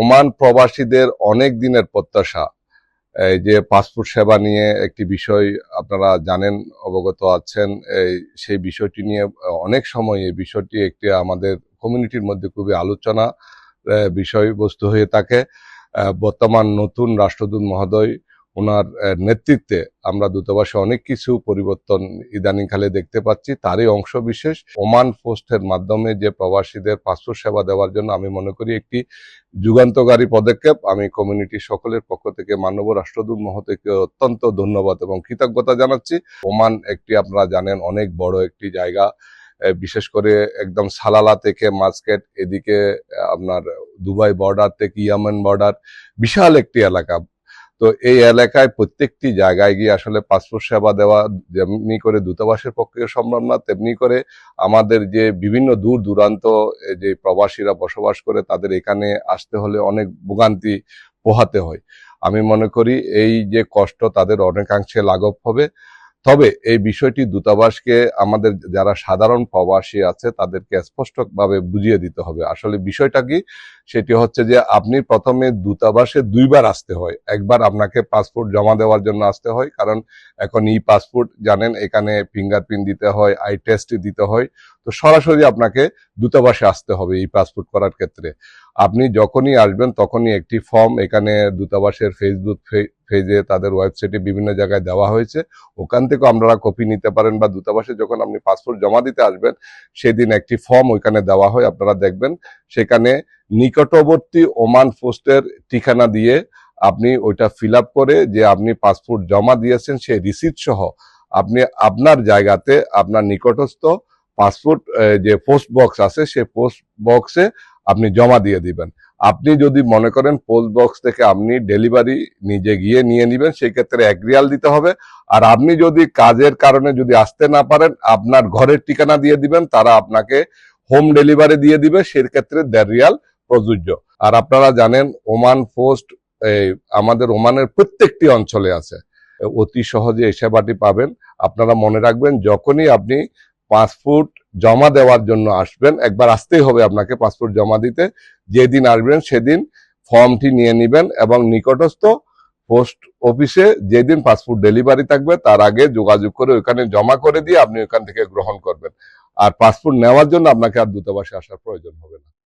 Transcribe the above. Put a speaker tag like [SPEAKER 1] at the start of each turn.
[SPEAKER 1] Oman প্রবাসীদের অনেক দিনের প্রত্যাশা। এই যে পাসপোর্ট সেবা নিয়ে একটি বিষয় আপনারা জানেন, অবগত আছেন, এই সেই বিষয়টি নিয়ে অনেক সময় এই বিষয়টি একটি আমাদের কমিউনিটির মধ্যে খুবই আলোচনা বিষয়বস্তু হয়ে থাকে। বর্তমান নতুন রাষ্ট্রদূত মহোদয় ওনার নেতৃত্বে আমরা দূতাবাসে অনেক কিছু পরিবর্তন ইদানিংকালে দেখতে পাচ্ছি। তারই অংশ বিশেষ ওমান পোস্টের মাধ্যমে যে প্রবাসীদের পাসপোর্ট সেবা দেওয়ার জন্য আমি মনে করি একটি যুগান্তকারী পদক্ষেপ। আমি কমিউনিটি সকলের পক্ষ থেকে মানব রাষ্ট্রদূত মহোদয়কে অত্যন্ত ধন্যবাদ এবং কৃতজ্ঞতা জানাচ্ছি। ওমান একটি, আপনারা জানেন, অনেক বড় একটি জায়গা বিশেষ করে একদম সালালা থেকে মাস্কেট এদিকে আপনার দুবাই বর্ডার থেকে ইয়ামেন বর্ডার, বিশাল একটি এলাকা। তো এই এলাকায় প্রত্যেকটি জায়গায় গিয়ে আসলে পাসপোর্ট সেবা দেওয়া যেমনি করে দূতাবাসের পক্ষে সম্ভব না, তেমনি করে আমাদের যে বিভিন্ন দূর দূরান্ত যে প্রবাসীরা বসবাস করে তাদের এখানে আসতে হলে অনেক ভোগান্তি পোহাতে হয়। আমি মনে করি এই যে কষ্ট তাদের অনেকাংশে লাঘব হবে। তবে এই বিষয়টি দূতাবাসকে, আমাদের যারা সাধারণ প্রবাসী আছে, তাদেরকে স্পষ্টভাবে বুঝিয়ে দিতে হবে। আসলে বিষয়টা কি? সেটি হচ্ছে যে, আপনি প্রথমে দূতাবাসে দুইবার আসতে হয়। একবার আপনাকে পাসপোর্ট জমা দেওয়ার জন্য আসতে হয়, কারণ এখন ই পাসপোর্ট জানেন, এখানে ফিঙ্গারপ্রিন্ট দিতে হয় আই টেস্ট দিতে হয়। তো সরাসরি আপনাকে দূতাবাসে আসতে হবে ই পাসপোর্ট করার ক্ষেত্রে। আপনি যখনই আসবেন তখনই একটি ফর্ম এখানে দূতাবাসের ফেসবুক পেজে তাদের ওয়েবসাইটে বিভিন্ন জায়গায় দেওয়া হয়েছে। ওখান থেকে আপনারা কপি নিতে পারেন বা দূতাবাসে যখন আপনি পাসপোর্ট জমা দিতে আসবেন, সেদিন একটি ফর্ম ওইখানে দেওয়া হয়, আপনারা দেখবেন। সেখানে নিকটবর্তী ওমান পোস্টের ঠিকানা দিয়ে আপনি ওইটা ফিল করে যে আপনি পাসপোর্ট জমা দিয়েছেন সেই রিসিপ্ট সহ আপনি আপনার জায়গাতে আপনার নিকটস্থ পাসপোর্ট যে পোস্ট বক্স আছে সেই পোস্ট বক্সে আপনি জমা দিয়ে দিবেন। আপনি যদি মনে করেন পোস্ট বক্স থেকে আপনি ডেলিভারি নিজে গিয়ে নিয়ে নেবেন, সেই ক্ষেত্রে এক রিয়াল দিতে হবে। আর আপনি যদি কাজের কারণে যদি আসতে না পারেন, আপনার ঘরের ঠিকানা দিয়ে দিবেন, তারা আপনাকে হোম ডেলিভারি দিয়ে দিবে সেক্ষেত্রে দেড় রিয়াল প্রযোজ্য। আর আপনারা জানেন ওমান পোস্ট আমাদের ওমানের প্রত্যেকটি অঞ্চলে আছে। অতি সহজে এই সেবাটি পাবেন। আপনারা মনে রাখবেন, যখনই আপনি পাসপোর্ট জমা দেওয়ার জন্য আসবেন, একবার আসতেই হবে আপনাকে পাসপোর্ট জমা দিতে। যেদিন আসবেন সেদিন ফর্মটি নিয়ে নেবেন এবং নিকটস্থ পোস্ট অফিসে যেদিন পাসপোর্ট ডেলিভারি থাকবে, তার আগে যোগাযোগ করে ওখানে জমা করে দিয়ে আপনি ওখান থেকে গ্রহণ করবেন। আর পাসপোর্ট নেওয়ার জন্য আপনাকে আর দূতাবাসে আসার প্রয়োজন হবে না।